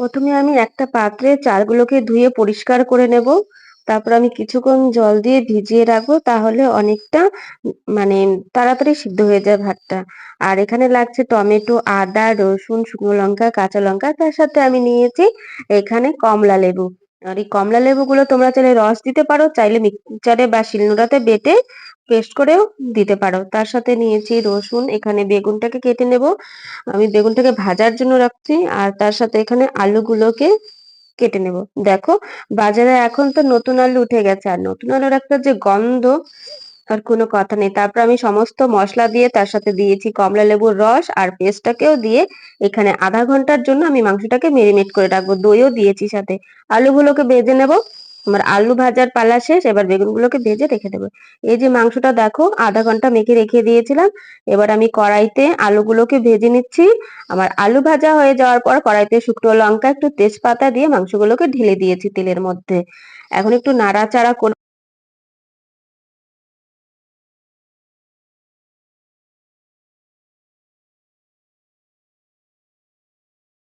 প্রথমে আমি একটা পাত্রে চালগুলোকে ধুয়ে পরিষ্কার করে নেব। তারপর আমি কিছুক্ষণ জল দিয়ে ভিজিয়ে রাখব, তাহলে অনেকটা মানে তাড়াতাড়ি সিদ্ধ হয়ে যায় ভাতটা। আর এখানে লাগছে টমেটো, আদা, রসুন, শুকনো লঙ্কা, কাঁচা লঙ্কা। তার সাথে আমি নিয়েছি এখানে কমলা লেবু। আর এই কমলা লেবুগুলো তোমরা চাইলে রস দিতে পারো, চাইলে মিক্সচারে বা শিলনোড়াতে বেটে পেস্ট করেও দিতে পারো। তার সাথে নিয়েছি রসুন, এখানে বেগুনটাকে কেটে নেব। আমি বেগুনটাকে ভাজার জন্য রাখছি, আর তার সাথে এখানে আলুগুলোকে কেটে নেব। দেখো, বাজারে এখন তো নতুন আলু উঠে গেছে, আর নতুন আলুর একটা যে গন্ধ, আর কোনো কথা নেই। তারপর আমি সমস্ত মশলা দিয়ে তার সাথে দিয়েছি কমলা লেবুর রস, আর পেস্টটাকেও দিয়ে এখানে আধা ঘণ্টার জন্য আমি মাংসটাকে মেরিনেট করে রাখব। দইও দিয়েছি সাথে। আলুগুলোকে ভেজে নেব। আমার আলু ভাজার পালা শেষ, এবার বেগুনগুলোকে ভেজে রেখে দেবো। এই যে মাংসটা দেখো, আধা ঘণ্টা মেখে রেখে দিয়েছিলাম। এবার আমি কড়াইতে আলুগুলোকে ভেজে নিচ্ছি। আমার আলু ভাজা হয়ে যাওয়ার পর কড়াইতে শুকনো লঙ্কা, একটু তেজপাতা দিয়ে মাংসগুলোকে ঢেলে দিয়েছি তেলের মধ্যে। এখন একটু নাড়াচাড়া করে